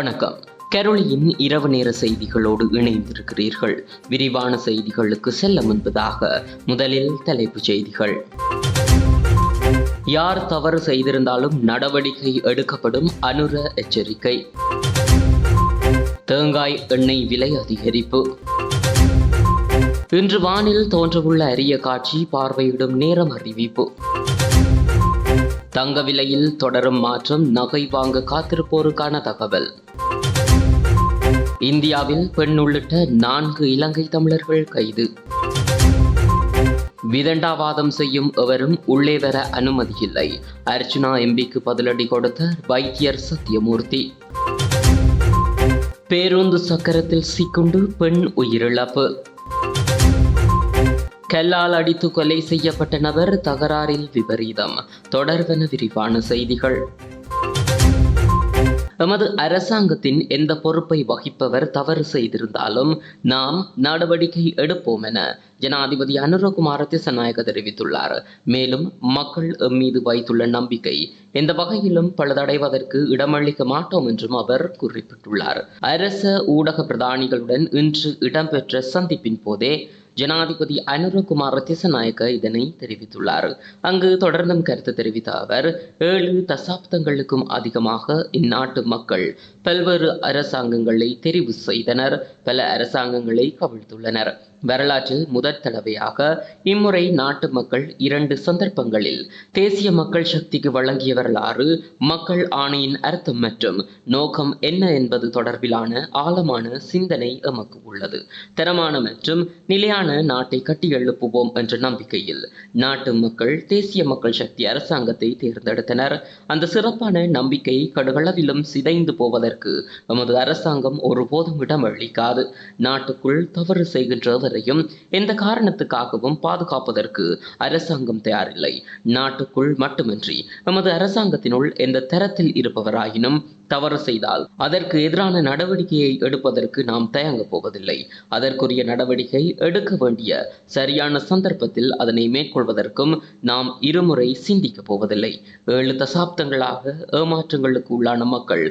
வணக்கம். கரோலியின் இரவு நேர செய்திகளோடு இணைந்திருக்கிறீர்கள். விரிவான செய்திகளுக்கு செல்ல முன்பதாக முதலில் தலைப்புச் செய்திகள். யார் தவறு செய்திருந்தாலும் நடவடிக்கை எடுக்கப்படும் அனுர எச்சரிக்கை. தேங்காய் எண்ணெய் விலை அதிகரிப்பு. இன்று வானில் தோன்றவுள்ள அரிய காட்சி பார்வையிடும் நேரம் அறிவிப்பு. தங்க விலையில் தொடரும் மாற்றம் நகை வாங்க காத்திருப்போருக்கான தகவல். இந்தியாவில் பெண் உள்ளிட்ட நான்கு இலங்கை தமிழர்கள் கைது. விதண்டாவாதம் செய்யும் எவரும் உள்ளே வர அனுமதியில்லை. அர்ச்சனா எம்பிக்கு பதிலடி கொடுத்த வைத்தியர் சத்யமூர்த்தி. பேருந்து சக்கரத்தில் சிக்குண்டு பெண் உயிரிழப்பு. கல்லால் அடித்து கொலை செய்யப்பட்ட நபர் தகராறில் விபரீதம். தொடர்வன விரிவான செய்திகள். எமது அரசாங்கத்தின் எந்த பொறுப்பை வகிப்பவர் தவறு செய்திருந்தாலும் நாம் நடவடிக்கை எடுப்போம் என ஜனாதிபதி அனுரகுமார திசநாயக தெரிவித்துள்ளார். மேலும் மக்கள் எம் மீது வைத்துள்ள நம்பிக்கை எந்த வகையிலும் பழுதடைவதற்கு இடமளிக்க மாட்டோம் என்றும் அவர் குறிப்பிட்டுள்ளார். அரச ஊடக பிரதானிகளுடன் இன்று இடம்பெற்ற சந்திப்பின் போதே ஜனாதிபதி அனுரகுமார் திசநாயக்க இதனை தெரிவித்துள்ளார். அங்கு தொடர்ந்தும் கருத்து தெரிவித்த அவர் ஏழு தசாப்தங்களுக்கும் அதிகமாக இந்நாட்டு மக்கள் பல்வேறு அரசாங்கங்களை தெரிவு செய்தனர். பல அரசாங்கங்களை கவிழ்த்துள்ளனர். வரலாற்றில் முதற் தடவையாக இம்முறை நாட்டு மக்கள் இரண்டு சந்தர்ப்பங்களில் தேசிய மக்கள் சக்திக்கு வழங்கிய வரலாறு மக்கள் ஆணையின் அர்த்தம் மற்றும் நோக்கம் என்ன என்பது தொடர்பிலான ஆழமான சிந்தனை எமக்கு உள்ளது. தரமான மற்றும் நிலையான நாட்டை கட்டியெழுப்புவோம் என்ற நம்பிக்கையில் நாட்டு மக்கள் தேசிய மக்கள் சக்தி அரசாங்கத்தை தேர்ந்தெடுத்தனர். அந்த சிறப்பான நம்பிக்கை கடுகளவிலும் சிதைந்து போவதற்கு எமது அரசாங்கம் ஒருபோதும் இடமளிக்காது நாட்டுக்குள் தவறு செய்கின்ற அனைவரையும் எந்த காரணத்துக்காகவும் பாதுகாப்பதற்கு அரசாங்கம் தயாரில்லை. நாட்டுக்குள் மட்டுமின்றி நமது அரசாங்கத்தினுள் எந்த தரத்தில் இருப்பவராயினும் தவறு செய்தால் அதற்கு எதிரான நடவடிக்கையை எடுப்பதற்கு நாம் தயங்கப் போவதில்லை. அதற்குரிய நடவடிக்கை எடுக்க வேண்டிய சரியான சந்தர்ப்பத்தில் அதனை மேற்கொள்வதற்கும் நாம் இருமுறை சிந்திக்கப் போவதில்லை. ஏழு தசாப்தங்களாக ஏமாற்றங்களுக்கு உள்ளான மக்கள்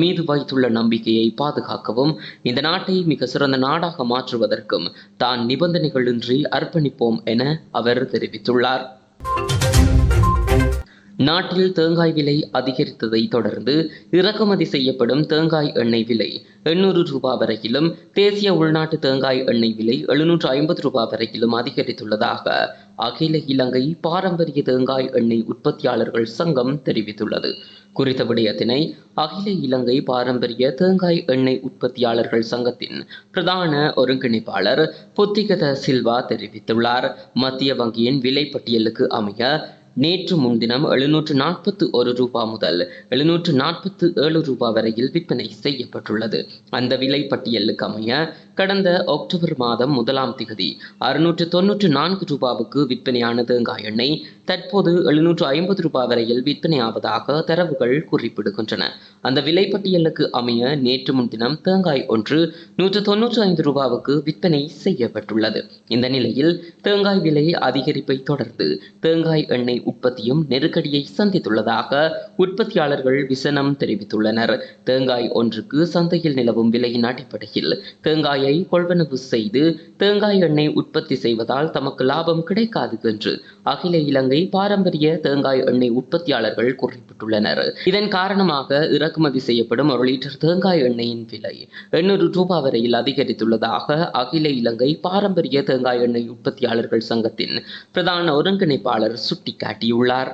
மீது வைத்துள்ள நம்பிக்கையை பாதுகாக்கவும் இந்த நாட்டை மிக சிறந்த நாடாக மாற்றுவதற்கும் தான் நிபந்தனைகளின்றி அர்ப்பணிப்போம் என அவர் தெரிவித்துள்ளார். நாட்டில் தேங்காய் விலை அதிகரித்ததை தொடர்ந்து இறக்குமதி செய்யப்படும் தேங்காய் எண்ணெய் விலை எண்ணூறு ரூபாய் வரையிலும் தேசிய உள்நாட்டு தேங்காய் எண்ணெய் விலை எழுநூற்று ஐம்பது ரூபாய் வரையிலும் அதிகரித்துள்ளதாக அகில இலங்கை பாரம்பரிய தேங்காய் எண்ணெய் உற்பத்தியாளர்கள் சங்கம் தெரிவித்துள்ளது. குறித்த விடயத்தினை அகில இலங்கை பாரம்பரிய தேங்காய் எண்ணெய் உற்பத்தியாளர்கள் சங்கத்தின் பிரதான ஒருங்கிணைப்பாளர் புத்திகத சில்வா தெரிவித்துள்ளார். மத்திய வங்கியின் விலை பட்டியலுக்கு அமைய நேற்று முன்தினம் எழுநூற்று நாற்பத்து ஒரு ரூபாய் முதல் எழுநூற்று நாற்பத்து ஏழு ரூபாய் வரையில் விற்பனை செய்யப்பட்டுள்ளது. அந்த விலை பட்டியலுக்கு அமைய கடந்த அக்டோபர் மாதம் முதலாம் திகதி அறுநூற்று தொன்னூற்று நான்கு ரூபாவுக்கு விற்பனையான தேங்காய் எண்ணெய் தற்போது எழுநூற்று ஐம்பது ரூபாய் வரையில் விற்பனையாவதாக தரவுகள் குறிப்பிடுகின்றன. அந்த விலை பட்டியலுக்கு அமைய நேற்று முன்தினம் தேங்காய் ஒன்று நூற்று தொன்னூற்று ஐந்து ரூபாவுக்கு விற்பனை செய்யப்பட்டுள்ளது. இந்த நிலையில் தேங்காய் விலை அதிகரிப்பை தொடர்ந்து தேங்காய் எண்ணெய் உற்பத்தியும் நெருக்கடியை சந்தித்துள்ளதாக உற்பத்தியாளர்கள் விசனம் தெரிவித்துள்ளனர். தேங்காய் ஒன்றுக்கு சந்தையில் நிலவும் விலையின் அடிப்படையில் தேங்காயை கொள்வனவு செய்து தேங்காய் எண்ணெய் உற்பத்தி செய்வதால் தமக்கு லாபம் கிடைக்காது என்று அகில இலங்கை பாரம்பரிய தேங்காய் எண்ணெய் உற்பத்தியாளர்கள் குறிப்பிட்டுள்ளனர். இதன் காரணமாக இறக்குமதி செய்யப்படும் ஒரு லிட்டர் தேங்காய் எண்ணெயின் விலை எண்ணூறு ரூபாய் வரையில் அதிகரித்துள்ளதாக அகில இலங்கை பாரம்பரிய தேங்காய் எண்ணெய் உற்பத்தியாளர்கள் சங்கத்தின் பிரதான ஒருங்கிணைப்பாளர் சுட்டிக்காட்டியுள்ளார்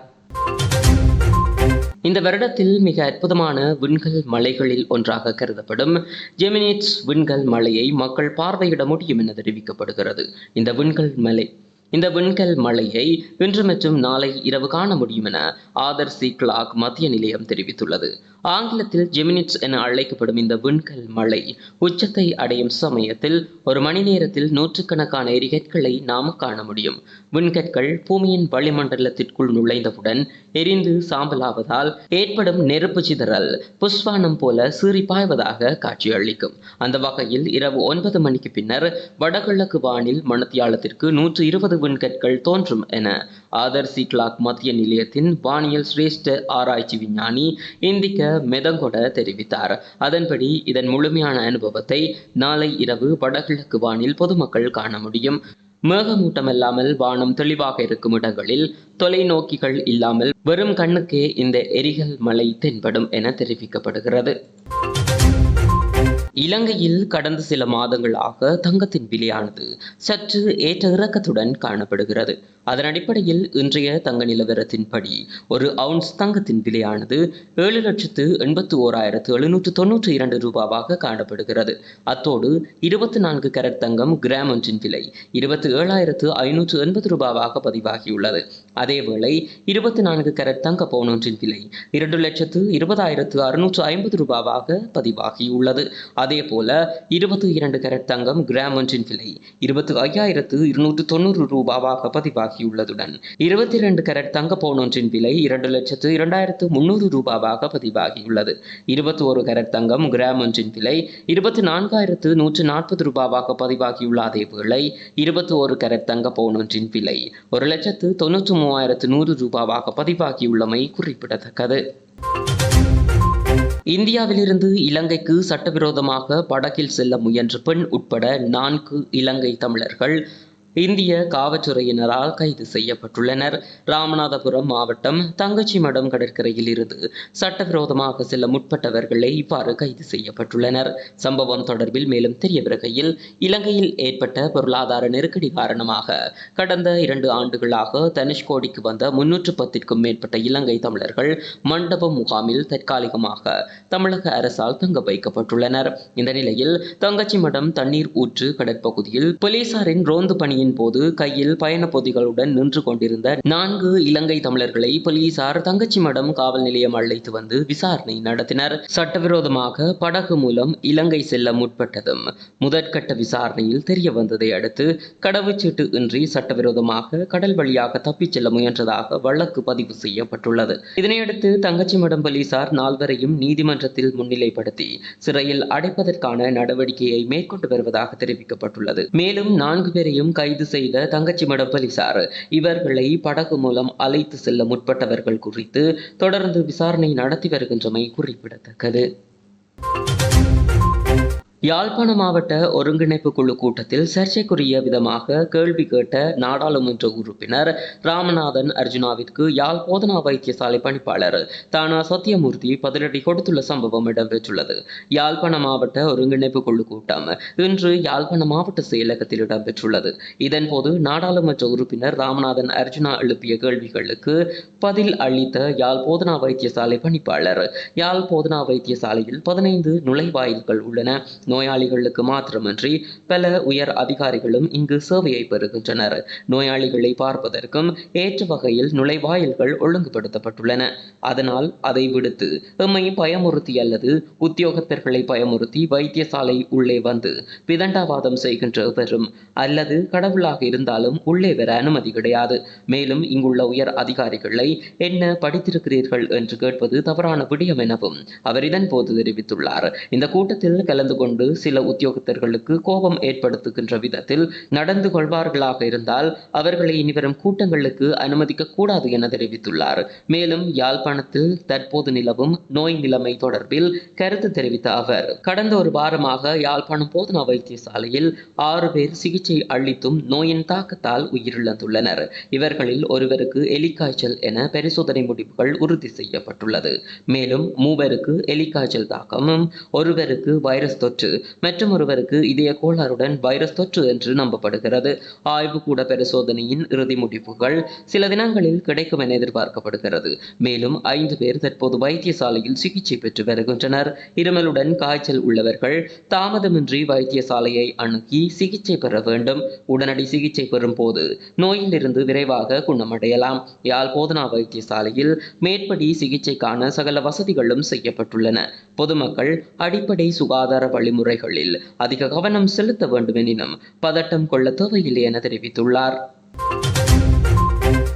இந்த வருடத்தில் மிக அற்புதமான விண்கல் மலைகளில் ஒன்றாக கருதப்படும் ஜெமினிட்ஸ் விண்கல் மலையை மக்கள் பார்வையிட முடியும் என தெரிவிக்கப்படுகிறது. இந்த விண்கல் மலை இந்த விண்கல் மலையை இன்று மற்றும் நாளை இரவு காண முடியும் என ஆதர் சி கிளாக் மத்திய நிலையம் தெரிவித்துள்ளது. ஆங்கிலத்தில் ஜெமினிட்ஸ் என அழைக்கப்படும் இந்த விண்கல் மழை உச்சத்தை அடையும் சமயத்தில் ஒரு மணி நேரத்தில் நூற்றுக்கணக்கான எரிகற்களை நாம் காண முடியும். விண்கற்கள் பூமியின் வளிமண்டலத்திற்குள் நுழைந்தவுடன் எரிந்து சாம்பலாவதால் ஏற்படும் நெருப்பு சிதறல் புஷ்வானம் போல சீறி பாய்வதாக காட்சியளிக்கும் அந்த வகையில் இரவு ஒன்பது மணிக்கு பின்னர் வடகிழக்கு வானில் மணத்தியாலத்திற்கு நூற்று இருபது விண்கற்கள் தோன்றும் என ஆதர்சி கிளாக் மத்திய நிலையத்தின் வானியல் சிரேஷ்ட ஆராய்ச்சி விஞ்ஞானி இந்திக்க மெதங்கொட தெரிவித்தார். அதன்படி இதன் முழுமையான அனுபவத்தை நாளை இரவு வடகிழக்கு வானில் பொதுமக்கள் காண முடியும். மேகமூட்டமில்லாமல் வானம் தெளிவாக இருக்கும் இடங்களில் தொலைநோக்கிகள் இல்லாமல் வெறும் கண்ணுக்கே இந்த எரிகல் மலை தென்படும் என தெரிவிக்கப்படுகிறது. இலங்கையில் கடந்த சில மாதங்களாக தங்கத்தின் விலையானது சற்று ஏற்ற இறக்கத்துடன் காணப்படுகிறது. அதன் அடிப்படையில் இன்றைய தங்க நிலவரத்தின்படி ஒரு அவுன்ஸ் தங்கத்தின் விலையானது ஏழு லட்சத்து எண்பத்து ஓராயிரத்து எழுநூற்று தொன்னூற்றி இரண்டு ரூபாவாக காணப்படுகிறது. அத்தோடு இருபத்தி நான்கு கரட் தங்கம் கிராம் ஒன்றின் விலை இருபத்தி ஏழாயிரத்து ஐநூற்று எண்பது ரூபாவாக பதிவாகியுள்ளது. அதேவேளை இருபத்தி நான்கு கரட் தங்க பவுன் ஒன்றின் விலை இரண்டு லட்சத்து இருபதாயிரத்து அறுநூற்று ஐம்பது ரூபாவாக பதிவாகியுள்ளது. அதே போல இருபத்தி இரண்டு கரட் தங்கம் கிராம் ஒன்றின் விலை இருபத்தி ஐயாயிரத்து இருநூற்று தொண்ணூறு ரூபாவாக பதிவாகியுள்ளதுடன் இருபத்தி இரண்டு கரட் தங்க பவுன் ஒன்றின் விலை இரண்டு லட்சத்து இரண்டாயிரத்து முன்னூறு ரூபாவாக பதிவாகியுள்ளது. இருபத்தி ஒரு கரட் தங்கம் கிராம் ஒன்றின் விலை இருபத்தி நான்காயிரத்து நூற்று நாற்பது ரூபாவாக பதிவாகியுள்ள அதே வேளை இருபத்தி ஒரு கரட் தங்க பவுன் ஒன்றின் விலை ஒரு லட்சத்து தொன்னூற்று மூவாயிரத்து நூறு ரூபாவாக பதிவாகியுள்ளமை குறிப்பிடத்தக்கது. இந்தியாவிலிருந்து இலங்கைக்கு சட்டவிரோதமாக படகில் செல்ல முயன்ற பெண் உட்பட நான்கு இலங்கை தமிழர்கள் இந்திய காவல்துறையினரால் கைது செய்யப்பட்டுள்ளனர். ராமநாதபுரம் மாவட்டம் தங்கச்சி மடம் கடற்கரையில் இருந்து சட்டவிரோதமாக செல்ல முற்பட்டவர்களே இவ்வாறு கைது செய்யப்பட்டுள்ளனர். சம்பவம் தொடர்பில் மேலும் தெரிய வருகையில் இலங்கையில் ஏற்பட்ட பொருளாதார நெருக்கடி காரணமாக கடந்த இரண்டு ஆண்டுகளாக தனுஷ்கோடிக்கு வந்த முன்னூற்று பத்திற்கும் மேற்பட்ட இலங்கை தமிழர்கள் மண்டபம் முகாமில் தற்காலிகமாக தமிழக அரசால் தங்க வைக்கப்பட்டுள்ளனர். இந்த நிலையில் தங்கச்சி மடம் தண்ணீர் ஊற்று கடற்பகுதியில் போலீசாரின் ரோந்து பணியின் போது கையில் பயண பொதிகளுடன் நின்று கொண்டிருந்த நான்கு இலங்கை தமிழர்களை போலீசார் தங்கச்சி மடம் காவல் நிலையம் அழைத்து வந்து விசாரணை நடத்தினர். சட்டவிரோதமாக படகு மூலம் இலங்கை செல்ல முற்பட்டதும் முதற்கட்ட விசாரணையில் தெரிய வந்ததை அடுத்து கடவுச்சீட்டு இன்றி சட்டவிரோதமாக கடல் வழியாக தப்பிச் செல்ல முயன்றதாக வழக்கு பதிவு செய்யப்பட்டுள்ளது. இதனையடுத்து தங்கச்சி மடம் போலீசார் நால்வரையும் நீதிமன்றத்தில் முன்னிலைப்படுத்தி சிறையில் அடைப்பதற்கான நடவடிக்கையை மேற்கொண்டு வருவதாக தெரிவிக்கப்பட்டுள்ளது. மேலும் நான்கு பேரையும் கைது செய்த தங்கச்சிமடம் போலீசார். இவர்களை படகு மூலம் அழைத்து செல்ல முற்பட்டவர்கள் குறித்து தொடர்ந்து விசாரணை நடத்தி வருகின்றமை குறிப்பிடத்தக்கது. யாழ்ப்பாண மாவட்ட ஒருங்கிணைப்பு குழு கூட்டத்தில் சர்ச்சைக்குரிய விதமாக கேள்வி கேட்ட நாடாளுமன்ற உறுப்பினர் ராமநாதன் அர்ஜுனாவிற்கு யாழ் போதனா வைத்தியசாலை பணிப்பாளர் தானா சத்தியமூர்த்தி பதிலடி கொடுத்துள்ள சம்பவம் இடம்பெற்றுள்ளது. யாழ்ப்பாண மாவட்ட ஒருங்கிணைப்பு குழு கூட்டம் இன்று யாழ்ப்பாண மாவட்ட செயலகத்தில் இடம்பெற்றுள்ளது. இதன்போது நாடாளுமன்ற உறுப்பினர் ராமநாதன் அர்ஜுனா எழுப்பிய கேள்விகளுக்கு பதில் அளித்த யாழ் போதனா வைத்தியசாலை பணிப்பாளர் யாழ் போதனா வைத்தியசாலையில் பதினைந்து நுழைவாயில்கள் உள்ளன. நோயாளிகளுக்கு மாத்திரமன்றி பல உயர் அதிகாரிகளும் இங்கு சேவையை பெறுகின்றனர். நோயாளிகளை பார்ப்பதற்கும் ஏற்ற வகையில் நுழைவாயில்கள் ஒழுங்குபடுத்தப்பட்டுள்ளன. அதனால் அதை விடுத்து எம்மை பயமுறுத்தி அல்லது உத்தியோகத்தர்களை பயமுறுத்தி வைத்தியசாலை உள்ளே வந்து விதண்டாவாதம் செய்கின்ற பெரும் அல்லது கடவுளாக இருந்தாலும் உள்ளே வர அனுமதி கிடையாது. மேலும் இங்குள்ள உயர் அதிகாரிகளை என்ன படித்திருக்கிறீர்கள் என்று கேட்பது தவறான விடயம் எனவும் அவர் இதன் போது தெரிவித்துள்ளார். இந்த கூட்டத்தில் கலந்து கொண்டு சில உத்தியோகத்தர்களுக்கு கோபம் ஏற்படுத்துகின்ற விதத்தில் நடந்து கொள்வார்களாக இருந்தால் அவர்களை இனிவரும் கூட்டங்களுக்கு அனுமதிக்க கூடாது என தெரிவித்துள்ளார். மேலும் யாழ்ப்பாணத்தில் தற்போது நிலவும் நோய் நிலைமை தொடர்பில் கருத்து தெரிவித்த அவர் கடந்த ஒரு வாரமாக யாழ்ப்பாணம் போதனா வைத்தியசாலையில் ஆறு பேர் சிகிச்சை அளித்தும் நோயின் தாக்கத்தால் உயிரிழந்துள்ளனர். இவர்களில் ஒருவருக்கு எலிக்காய்ச்சல் என பரிசோதனை முடிவுகள் உறுதி செய்யப்பட்டுள்ளது. மேலும் மூவருக்கு எலிக்காய்ச்சல் தாக்கமும் ஒருவருக்கு வைரஸ் தொற்று மற்றும் ஒருவருக்கு இதய கோளாறுடன் வைரஸ் தொற்று என்று நம்பப்படுகிறது. ஆய்வுக்கூட பரிசோதனையின் இறுதி முடிவுகள் சில தினங்களில் கிடைக்கும் என எதிர்பார்க்கப்படுகிறது. மேலும் ஐந்து பேர் தற்போது வைத்தியசாலையில் சிகிச்சை பெற்று வருகின்றனர். இருமலுடன் காய்ச்சல் உள்ளவர்கள் தாமதமின்றி வைத்தியசாலையை அணுகி சிகிச்சை பெற வேண்டும். உடனடி சிகிச்சை பெறும் போது நோயிலிருந்து விரைவாக குணமடையலாம். யாழ் போதனா வைத்தியசாலையில் மேற்படி சிகிச்சைக்கான சகல வசதிகளும் செய்யப்பட்டுள்ளன. பொதுமக்கள் அடிப்படை சுகாதார வழிமுறை முறைகளில் அதிக கவனம் செலுத்த வேண்டும் எனினும் பதட்டம் கொள்ள தேவையில்லை என தெரிவித்துள்ளார்.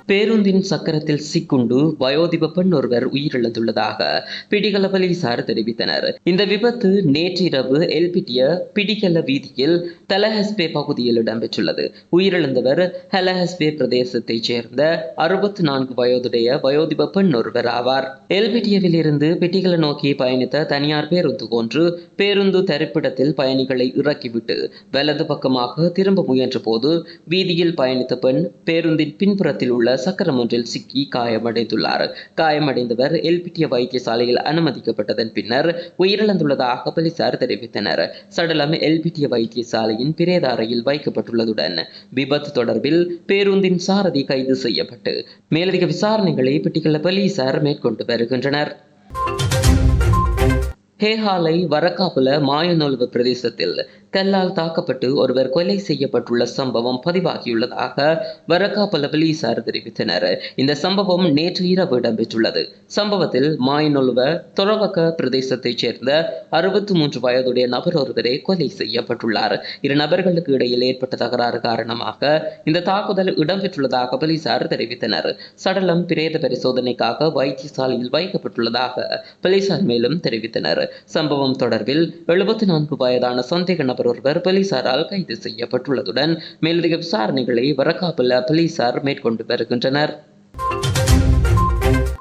பேருந்தின் சக்கரத்தில் சிக்குண்டு வயோதிப பெண் ஒருவர் உயிரிழந்துள்ளதாக பிடிகல போலீசார் தெரிவித்தனர். இந்த விபத்து நேற்றிரவு எல்பிட்டிய பிடிகல வீதியில் தலஹஸ்பே பகுதியில் இடம்பெற்றுள்ளது. உயிரிழந்தவர் ஹலஹஸ்பே பிரதேசத்தைச் சேர்ந்த அறுபத்தி நான்கு வயதுடைய வயோதிப பெண் ஒருவர் ஆவார். எல்பிட்டியவில் இருந்து பிட்டிகல நோக்கி பயணித்த தனியார் பேருந்து ஒன்று பேருந்து தரிப்பிடத்தில் பயணிகளை இறக்கிவிட்டு வலது பக்கமாக திரும்ப முயன்ற போது வீதியில் பயணித்த பெண் பேருந்தின் பின்புறத்தில் உள்ள சக்கரம் ஒன்றில் சிக்கி காயமடைந்துள்ளார். காயமடைந்தவர் எல்பிட்டிய வைத்தியசாலையில் அனுமதிக்கப்பட்டதன் பின்னர் உயிரிழந்துள்ளதாக போலீசார் தெரிவித்தனர். சடலம் எல்பிட்டிய வைத்தியசாலையின் பிரேத அறையில் வைக்கப்பட்டுள்ளதுடன் விபத்து தொடர்பில் பேருந்தின் சாரதி கைது செய்யப்பட்டு மேலதிக விசாரணைகளை பிட்டிக்கல போலீசார் மேற்கொண்டு வருகின்றனர். ஹேஹாலை வரக்காப்புல மாயநொழுவு பிரதேசத்தில் கல்லால் தாக்கப்பட்டு ஒருவர் கொலை செய்யப்பட்டுள்ள சம்பவம் பதிவாகியுள்ளதாக வரக்காப்பல போலீசார் தெரிவித்தனர். இந்த சம்பவம் நேற்று இரவு இடம்பெற்றுள்ளது. சம்பவத்தில் மாயநொழுவ தொரவக்க பிரதேசத்தைச் சேர்ந்த அறுபத்தி மூன்று வயதுடைய நபர் ஒருவரே கொலை செய்யப்பட்டுள்ளார். இரு நபர்களுக்கு இடையில் ஏற்பட்ட தகராறு காரணமாக இந்த தாக்குதல் இடம்பெற்றுள்ளதாக போலீசார் தெரிவித்தனர். சடலம் பிரேத பரிசோதனைக்காக வைத்தியசாலையில் வைக்கப்பட்டுள்ளதாக போலீசார் மேலும் தெரிவித்தனர். சம்பவம் தொடர்பில் எழுபத்தி நான்கு வயதான சந்தேக அவர் ஒருவர் போலீசாரால் கைது செய்யப்பட்டுள்ளதுடன் மேலதிக விசாரணைகளை வரக்காப்புல போலீசார் மேற்கொண்டு வருகின்றனர்.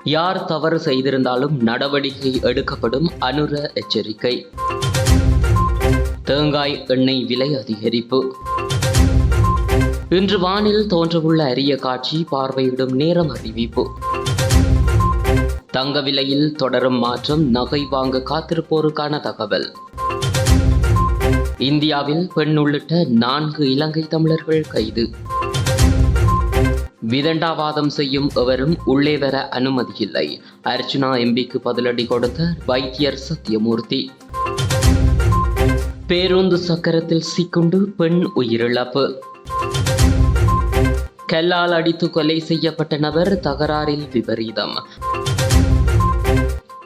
யார் தவறு செய்திருந்தாலும் நடவடிக்கை எடுக்கப்படும் அனுர எச்சரிக்கை. தேங்காய் எண்ணெய் விலை அதிகரிப்பு. இன்று வானில் தோன்றவுள்ள அரிய காட்சி பார்வையிடும் நேரம் அறிவிப்பு. தங்க விலையில் தொடரும் மாற்றம் நகை வாங்க காத்திருப்போருக்கான தகவல். இந்தியாவில் பெண் உள்ளிட்ட நான்கு இலங்கை தமிழர்கள் கைது. விதண்டாவாதம் செய்யும் எவரும் உள்ளே வர அனுமதி இல்லை அர்ச்சனா எம்பிக்கு பதிலடி கொடுத்த வைத்தியர் சத்யமூர்த்தி பேருந்து சக்கரத்தில் சிக்குண்டு பெண் உயிரிழப்பு. கல்லால் அடித்து கொலை செய்யப்பட்ட நபர் தகராறில் விபரீதம்.